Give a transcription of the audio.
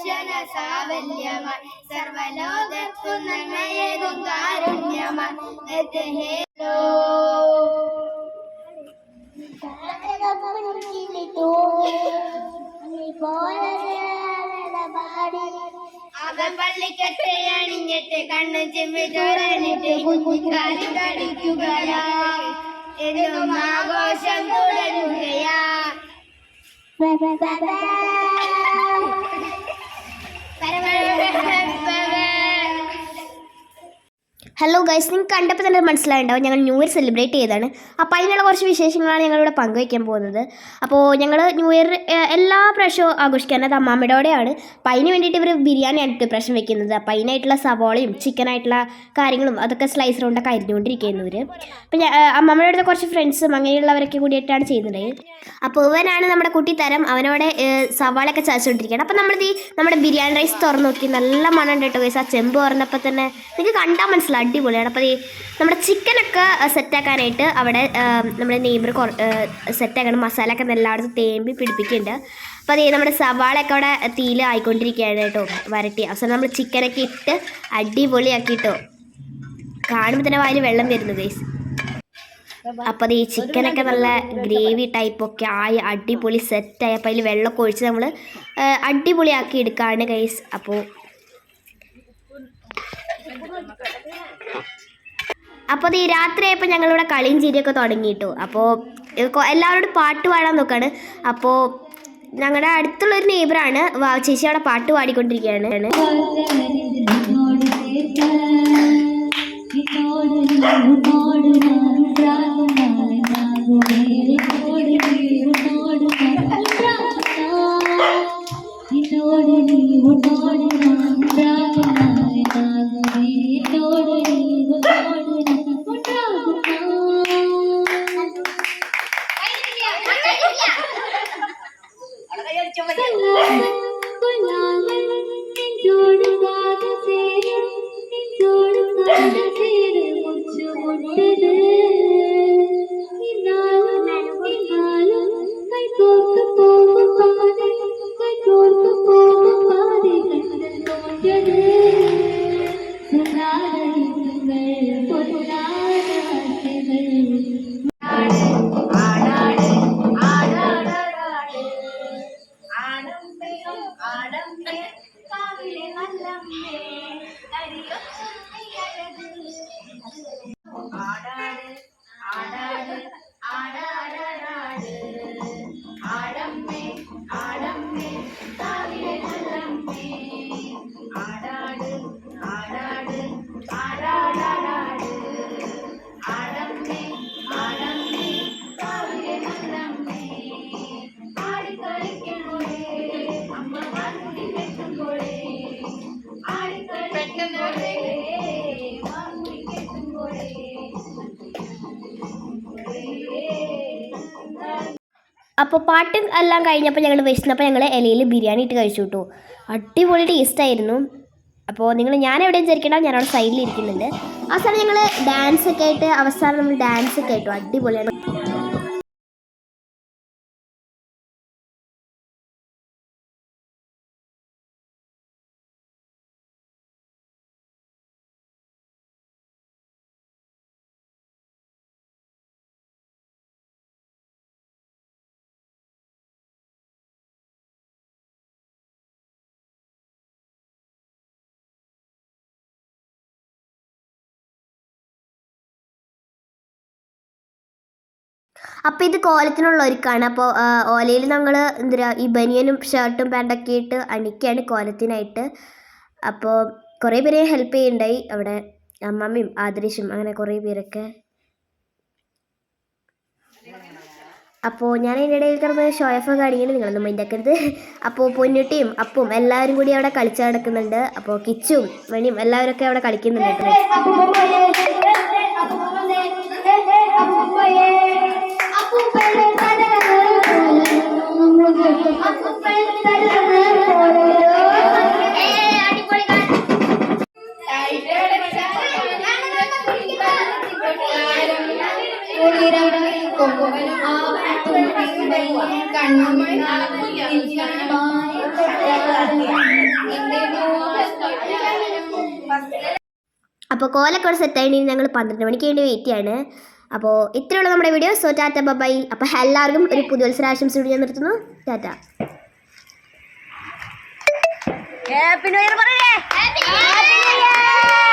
ദർശന സാവല്യമായി. സർവലോകത്തു നന്മയേകും കാരുണ്യമായി. ഹേലോ. അകപ്പള്ളിക്കെട്ട് അണിഞ്ഞിട്ട് കണ്ണു ചെമ്മി തുറന്നിട്ട് കുഞ്ഞിക്കാലി കളിക്കുകയാ. എന്നും ആഘോഷം തുടരുകയാ. ഹലോ ഗൈസ് നിങ്ങൾക്ക് കണ്ടപ്പോൾ തന്നെ മനസ്സിലായിട്ടുണ്ടാവും ഞങ്ങൾ ന്യൂ ഇയർ സെലിബ്രേറ്റ് ചെയ്തതാണ്. അപ്പോൾ അതിനുള്ള കുറച്ച് വിശേഷങ്ങളാണ് ഞങ്ങളിവിടെ പങ്കുവയ്ക്കാൻ പോകുന്നത്. അപ്പോൾ ഞങ്ങൾ ന്യൂ ഇയർ എല്ലാ പ്രാവശ്യവും ആഘോഷിക്കുന്നത് അമ്മാമ്മയുടെ കൂടെയാണ് അപ്പോൾ അതിന് വേണ്ടിയിട്ട് ഇവർ ബിരിയാണിയാണ് ഡിപ്രഷൻ വെക്കുന്നത്. അപ്പോൾ അതിനായിട്ടുള്ള സവോളയും ചിക്കനായിട്ടുള്ള കാര്യങ്ങളും അതൊക്കെ സ്ലൈസ് റൗണ്ടൊക്കെ അരിഞ്ഞുകൊണ്ടിരിക്കുന്നു ഇവർ അപ്പോൾ അമ്മാമ്മയുടെ അടുത്ത് കുറച്ച് ഫ്രണ്ട്സും അങ്ങനെയുള്ളവരൊക്കെ കൂടിയിട്ടാണ് ചെയ്യുന്നത്. അപ്പോൾ ഇവനാണ് നമ്മുടെ കുട്ടിത്തരം അവനോടെ ഏഹ്, സവാളയൊക്കെ ചതച്ചുകൊണ്ടിരിക്കുകയാണ്. അപ്പോൾ നമ്മളിത് നമ്മുടെ ബിരിയാണി റൈസ് തുറന്ന് നോക്കി. നല്ല മണം ഉണ്ട് കേട്ടോ ആ ചെമ്പ് തുറന്നപ്പോൾ തന്നെ. നിങ്ങൾക്ക് കണ്ടാൽ മനസ്സിലാവും. അടിപൊളിയാണ്. അപ്പോൾ ഈ നമ്മുടെ ചിക്കനൊക്കെ സെറ്റാക്കാനായിട്ട് അവിടെ നമ്മുടെ നമ്മുടെ കുറ സെറ്റാക്കണം മസാലയൊക്കെ എല്ലായിടത്തും തേമ്പി പിടിപ്പിക്കുന്നുണ്ട് അപ്പോൾ അതേ നമ്മുടെ സവാളയൊക്കെ അവിടെ തീയിൽ ആയിക്കൊണ്ടിരിക്കുകയാണ് കേട്ടോ വരട്ടി. അവസാനം നമ്മൾ ചിക്കനൊക്കെ ഇട്ട് അടിപൊളിയാക്കിയിട്ടോ കാണുമ്പോൾ തന്നെ വായിൽ വെള്ളം വരുന്നു ഗൈസ് അപ്പോൾ അത് ഈ ചിക്കനൊക്കെ നല്ല ഗ്രേവി ടൈപ്പൊക്കെ ആയി അടിപൊളി സെറ്റായി അപ്പോൾ അതിൽ വെള്ളമൊക്കെ ഒഴിച്ച് നമ്മൾ അടിപൊളിയാക്കി എടുക്കുകയാണ് ഗൈസ് അപ്പോൾ അപ്പോൾ ഈ രാത്രിയായപ്പോൾ ഞങ്ങളിവിടെ കളിയും ചിരിയൊക്കെ തുടങ്ങിയിട്ടു. അപ്പോൾ എല്ലാവരോടും പാട്ട് പാടാൻ നോക്കാണ്. അപ്പോൾ ഞങ്ങളുടെ അടുത്തുള്ളൊരു നെയ്ബറാണ്. ചേച്ചി അവിടെ പാട്ട് പാടിക്കൊണ്ടിരിക്കുകയാണ് ആടാട് ആടാട് അപ്പോൾ പാട്ട് എല്ലാം കഴിഞ്ഞപ്പോൾ ഞങ്ങൾ വിശന്നപ്പോൾ ഞങ്ങൾ ഇലയിൽ ബിരിയാണി ഇട്ട് കഴിച്ചു കേട്ടോ അടിപൊളി ടേസ്റ്റ് ആയിരുന്നു. അപ്പോൾ നിങ്ങൾ ഞാൻ എവിടെയും വിചാരിക്കണം ഞാൻ അവിടെ സൈഡിൽ ഇരിക്കുന്നുണ്ട് സമയം ഞങ്ങൾ ഡാൻസ് ഒക്കെ ആയിട്ട് അവസാനം നമ്മൾ ഡാൻസ് ഒക്കെ ആയിട്ടു അടിപൊളിയാണ്. അപ്പോൾ ഇത് കോലത്തിനുള്ള ഒരുക്കാണ് അപ്പോൾ ഓലയിൽ ഞങ്ങൾ എന്താ ഈ ബനിയനും ഷർട്ടും പാന്റൊക്കെ ഇട്ട് അണിക്കുകയാണ് കോലത്തിനായിട്ട്. അപ്പോൾ കുറേ പേരെ ഹെൽപ്പ് ചെയ്യുന്നുണ്ടായി അവിടെ അമ്മമ്മയും ആദരിശും അങ്ങനെ കുറേ പേരൊക്കെ. അപ്പോൾ ഞാൻ അതിന്റെ ഇടയിൽ കിടന്ന് ഷോയഫ് കാണിക്കുന്നത് നിങ്ങളൊന്നും മൈൻഡാക്കരുത് അപ്പോൾ പൊന്നുട്ടിയും അപ്പും എല്ലാവരും കൂടി അവിടെ കളിച്ചു നടക്കുന്നുണ്ട്. അപ്പോൾ കിച്ചും മണിയും എല്ലാവരും ഒക്കെ അവിടെ കളിക്കുന്നുണ്ട് ആയിരം കൊമ്പുകൾ ആ തുമ്പിക്കുമ്പോൾ കണ്ണുകൾ അപ്പോൾ കോലക്കോട് അവിടെ സെറ്റായിട്ട് ഞങ്ങൾ പന്ത്രണ്ട് മണിക്ക് വേണ്ടി വെയിറ്റ് ചെയ്യാണ്. അപ്പോൾ ഇത്രയുള്ള നമ്മുടെ വീഡിയോ സോ ടാറ്റ ബബായി അപ്പോൾ എല്ലാവർക്കും ഒരു പുതുവത്സര വീഡിയോ ഞാൻ നിർത്തുന്നു. ടാറ്റ. ഹാപ്പി ന്യൂ ഇയർ പറയേ. Happy new year